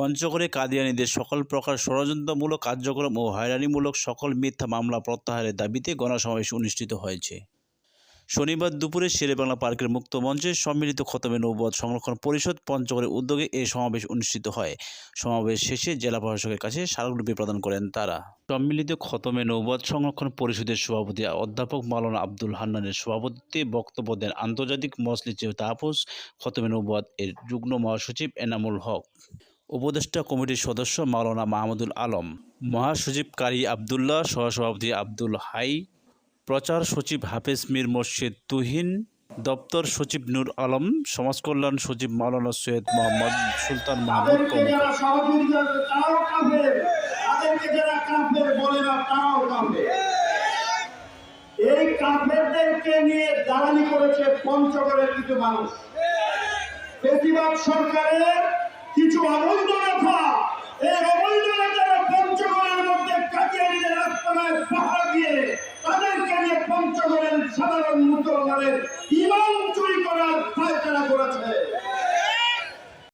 পঞ্চগড়ে কাদিয়ানীদের সকল প্রকার ষড়যন্ত্রমূলক কার্যক্রম ও হয়রানিমূলক সকল মিথ্যা মামলা প্রত্যাহারের দাবিতে গণসমাবেশ অনুষ্ঠিত হয়েছে। শনিবার দুপুরে শেরেবাংলা পার্কের মুক্ত মঞ্চে সম্মিলিত খতমে নৌবদ সংরক্ষণ পরিষদ পঞ্চগড়ের উদ্যোগে এই সমাবেশ অনুষ্ঠিত হয়। সমাবেশ শেষে জেলা প্রশাসকের কাছে স্মারকলিপি প্রদান করেন তারা। সম্মিলিত খতমে নৌবদ সংরক্ষণ পরিষদের সভাপতি অধ্যাপক মাওলানা আব্দুল হান্নানের সভাপতিত্বে বক্তব্য দেন আন্তর্জাতিক মসলিচে তাপস। খতমে নৌবদ এর যুগ্ম মহাসচিব এনামুল হক। উপদেষ্টা কমিটির সদস্য মাওলানা মাহমুদুল আলম মহাসচিব কারি আবদুল্লাহ সহসভাপতি আব্দুল হাই প্রচার সচিব হাফেজ মীর মোর্শেদ তুহিন দপ্তর সচিব নূর আলম সমাজকল্যাণ সচিব মাওলানা সৈয়দ মোহাম্মদ সুলতান মাহমুদ এই কাফেরদেরকে নিয়ে জ্বালানি করেছে পঞ্চগড়ের কিছু মানুষ। বেশিরভাগ সরকারের কিছু অবৈধ কথা এই অবৈধ নেতারা পঞ্চগড়ের মধ্যে কাটিয়ারিদের রাস্তায় পাহাড় দিয়ে তাদেরকে নিয়ে পঞ্চগড়ের সাধারণ মুসলমানের